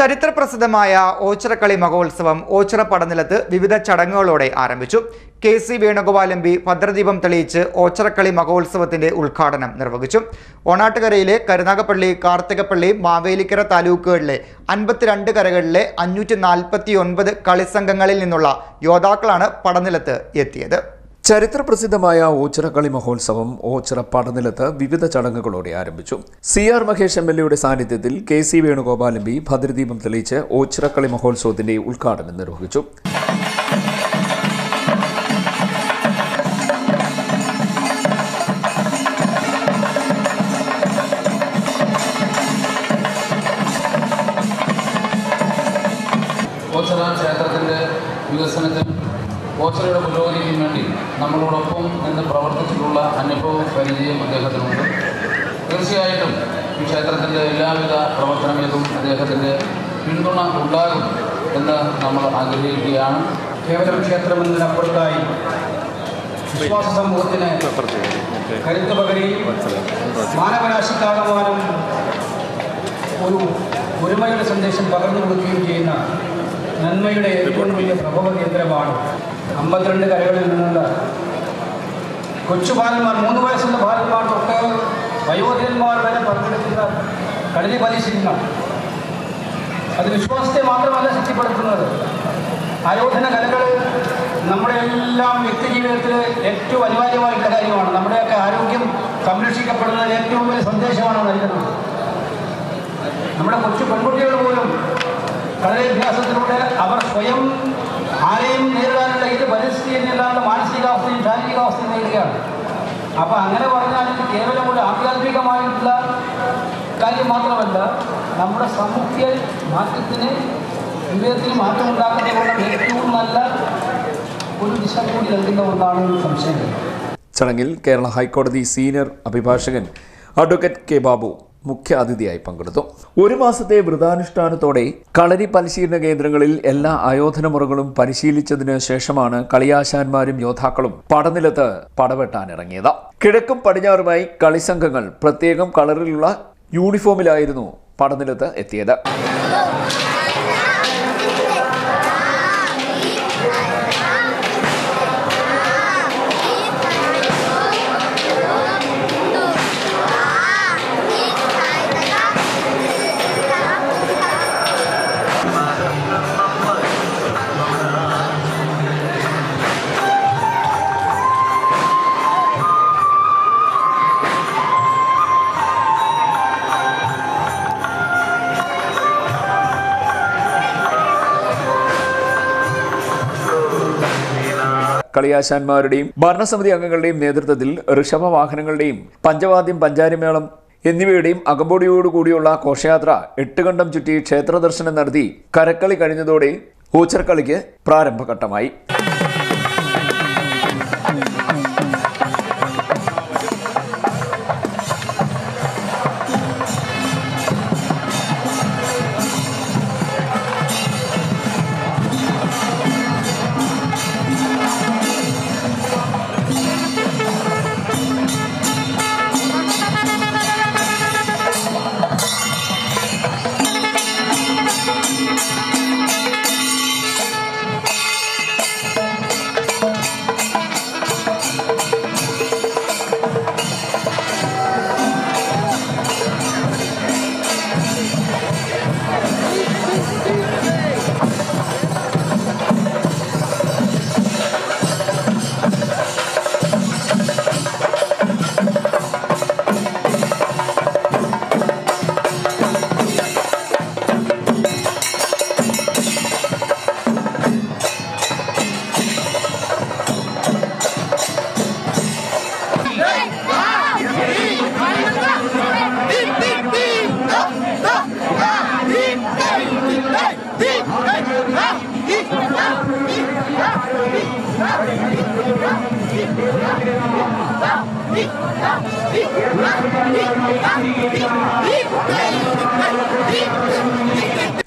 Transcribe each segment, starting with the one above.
ചരിത്രപ്രസിദ്ധമായ ഓച്ചിറക്കളി മഹോത്സവം ഓച്ചിറ പടനിലത്ത് വിവിധ ചടങ്ങുകളോടെ ആരംഭിച്ചു. K C Venugopal M P ഭദ്രദീപം തെളിയിച്ച് ഓച്ചിറക്കളി മഹോത്സവത്തിന്റെ ഉദ്ഘാടനം നിർവഹിച്ചു. ഓണാട്ടുകരയിലെ കരുനാഗപ്പള്ളി കാർത്തികപ്പള്ളി മാവേലിക്കര താലൂക്കുകളിലെ അൻപത്തിരണ്ട് കരകളിലെ അഞ്ഞൂറ്റി നാൽപ്പത്തി ഒൻപത് കളിസംഘങ്ങളിൽ നിന്നുള്ള യോദ്ധാക്കളാണ് പടനിലത്ത് എത്തിയത്. ചരിത്രപ്രസിദ്ധമായ ഓച്ചിറക്കളി മഹോത്സവം ഓച്ചിറ പടനിലത്ത് വിവിധ ചടങ്ങുകളോടെ ആരംഭിച്ചു. C R Mahesh M L എയുടെ സാന്നിധ്യത്തിൽ K C Venugopal M P ഭദ്രദീപം തെളിയിച്ച് ഓച്ചിറക്കളി മഹോത്സവത്തിന്റെ ഉദ്ഘാടനം നിർവഹിച്ചു. ഓച്ചറയുടെ പുരോഗതിക്കും വേണ്ടി നമ്മളോടൊപ്പം നിന്ന് പ്രവർത്തിച്ചിട്ടുള്ള അനുഭവം പരിചയം അദ്ദേഹത്തിനുണ്ട്. തീർച്ചയായിട്ടും ഈ ക്ഷേത്രത്തിന്റെ എല്ലാവിധ പ്രവർത്തനങ്ങൾക്കും അദ്ദേഹത്തിന്റെ പിന്തുണ ഉണ്ടാകും എന്ന് നമ്മൾ ആഗ്രഹിക്കുകയാണ്. കേവലം ക്ഷേത്രം എന്നതിനപ്പുറത്തായി വിശ്വാസ സമൂഹത്തിന് കരുത്ത് പകരുകയും മാനവരാശിക്കാകമാനം ഒരു ഒരുമയുടെ സന്ദേശം പകർന്നു കൊടുക്കുകയും ചെയ്യുന്ന നന്മയുടെ ഏറ്റവും വലിയ പ്രഭവ കേന്ദ്രമാണ് അമ്പത്തിരണ്ട് കരകളിൽ നിന്നുണ്ട്. കൊച്ചു ബാലന്മാർ മൂന്ന് വയസ്സുള്ള ബാലന്മാർ തൊട്ട് വയോധികന്മാർ വരെ പങ്കെടുക്കുന്ന കളരി പരിശീലനം അത് വിശ്വാസത്തെ മാത്രമല്ല ശക്തിപ്പെടുത്തുന്നത്. ആയോധന കലകൾ നമ്മുടെ എല്ലാം വ്യക്തി ജീവിതത്തിൽ ഏറ്റവും അനിവാര്യമായിട്ടുള്ള കാര്യമാണ്. നമ്മുടെയൊക്കെ ആരോഗ്യം സംരക്ഷിക്കപ്പെടുന്നതിന് ഏറ്റവും വലിയ സന്ദേശമാണ് നൽകുന്നത്. നമ്മുടെ കൊച്ചു പെൺകുട്ടികൾ പോലും കളരിഭ്യാസത്തിലൂടെ അവർ സ്വയം ആരെയും നേരിടാനുള്ള ഇത് നേരിടാനുള്ള മാനസികാവസ്ഥയും ശാരീരികാവസ്ഥയും നേടുകയാണ് അപ്പോൾ അങ്ങനെ പറഞ്ഞാൽ ഇത് കേവലം ഒരു ആധ്യാത്മികമായിട്ടുള്ള കാര്യം മാത്രമല്ല നമ്മുടെ സാമൂഹ്യ മാറ്റത്തിന് ജീവിതത്തിൽ മാറ്റമുണ്ടാക്കുന്നതിനുള്ള ഏറ്റവും നല്ല ഒരു ദിശ കൂടി നൽകുന്ന ഒന്നാണ് സംശയം. ചടങ്ങിൽ കേരള ഹൈക്കോടതി സീനിയർ അഭിഭാഷകൻ അഡ്വക്കേറ്റ് കെ ബാബു മുഖ്യ അതിഥിയായി പങ്കെടുത്തു. ഒരു മാസത്തെ വ്രതാനുഷ്ഠാനത്തോടെ കളരി പരിശീലന കേന്ദ്രങ്ങളിൽ എല്ലാ ആയോധന മുറകളും പരിശീലിച്ചതിനു ശേഷമാണ് കളിയാശാന്മാരും യോദ്ധാക്കളും പടനിലത്ത് പടവെട്ടാനിറങ്ങിയത്. കിഴക്കും പടിഞ്ഞാറുമായി കളിസംഘങ്ങൾ പ്രത്യേകം കളറിലുള്ള യൂണിഫോമിലായിരുന്നു പടനിലത്ത് എത്തിയത്. കളിയാശാന്മാരുടെയും ഭരണസമിതി അംഗങ്ങളുടെയും നേതൃത്വത്തിൽ ഋഷഭ വാഹനങ്ങളുടെയും പഞ്ചവാദ്യം പഞ്ചാരിമേളം എന്നിവയുടെയും അകമ്പടിയോടുകൂടിയുള്ള ഘോഷയാത്ര എട്ടുകണ്ടം ചുറ്റി ക്ഷേത്ര ദർശനം നടത്തി കരക്കളി കഴിഞ്ഞതോടെ ഊച്ചർക്കളിക്ക് പ്രാരംഭഘട്ടമായി.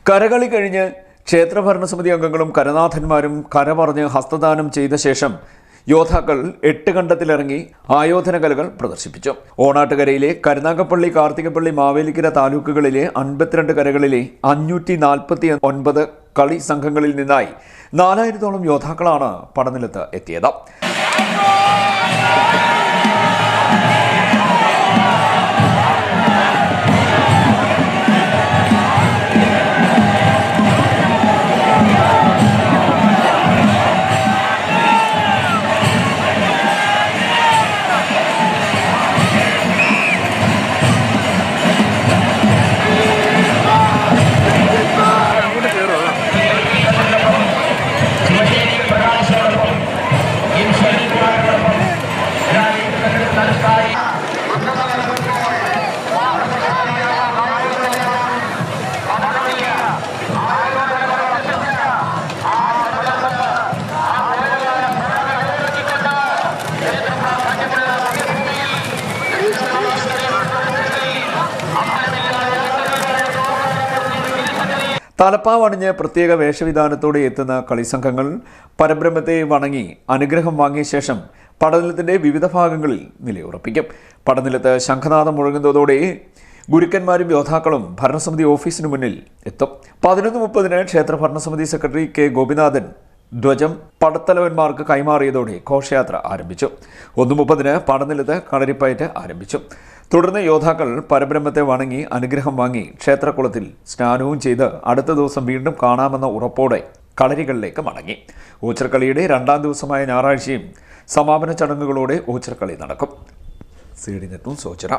കരകളി കഴിഞ്ഞ് ക്ഷേത്ര ഭരണസമിതി അംഗങ്ങളും കരനാഥന്മാരും കര പറഞ്ഞ് ഹസ്തദാനം ചെയ്ത ശേഷം യോദ്ധാക്കൾ എട്ട് കണ്ടത്തിലിറങ്ങി ആയോധന കലകൾ പ്രദർശിപ്പിച്ചു. ഓണാട്ടുകരയിലെ കരുനാഗപ്പള്ളി കാർത്തികപ്പള്ളി മാവേലിക്കര താലൂക്കുകളിലെ അൻപത്തിരണ്ട് കരകളിലെ അഞ്ഞൂറ്റി നാൽപ്പത്തി ഒൻപത് കളി സംഘങ്ങളിൽ നിന്നായി നാലായിരത്തോളം യോദ്ധാക്കളാണ് പടനിലത്ത് എത്തിയത് തലപ്പാവണിഞ്ഞ് പ്രത്യേക വേഷവിധാനത്തോടെ എത്തുന്ന കളിസംഘങ്ങൾ പരബ്രഹ്മത്തെ വണങ്ങി അനുഗ്രഹം വാങ്ങിയ ശേഷം പടനിലത്തിന്റെ വിവിധ ഭാഗങ്ങളിൽ നിലയുറപ്പിക്കും. പടനിലത്ത് ശംഖനാഥം മുഴങ്ങുന്നതോടെ ഗുരുക്കന്മാരും യോദ്ധാക്കളും ഭരണസമിതി ഓഫീസിനു മുന്നിൽ എത്തും. പതിനൊന്ന് മുപ്പതിന് ക്ഷേത്ര ഭരണസമിതി സെക്രട്ടറി കെ ഗോപിനാഥൻ ധ്വജം പടത്തലവന്മാർക്ക് കൈമാറിയതോടെ ഘോഷയാത്ര ആരംഭിച്ചു. ഒന്നു മുപ്പതിന് പടനിലത്ത് കളരിപ്പയറ്റ് ആരംഭിച്ചു. തുടർന്ന് യോദ്ധാക്കൾ പരബ്രഹ്മത്തെ വണങ്ങി അനുഗ്രഹം വാങ്ങി ക്ഷേത്രക്കുളത്തിൽ സ്നാനവും ചെയ്ത് അടുത്ത ദിവസം വീണ്ടും കാണാമെന്ന ഉറപ്പോടെ കളരികളിലേക്ക് മടങ്ങി. ഊച്ചർക്കളിയുടെ രണ്ടാം ദിവസമായ ഞായറാഴ്ചയും സമാപന ചടങ്ങുകളോടെ ഊച്ചർക്കളി നടക്കും. സി സോച്ചിറ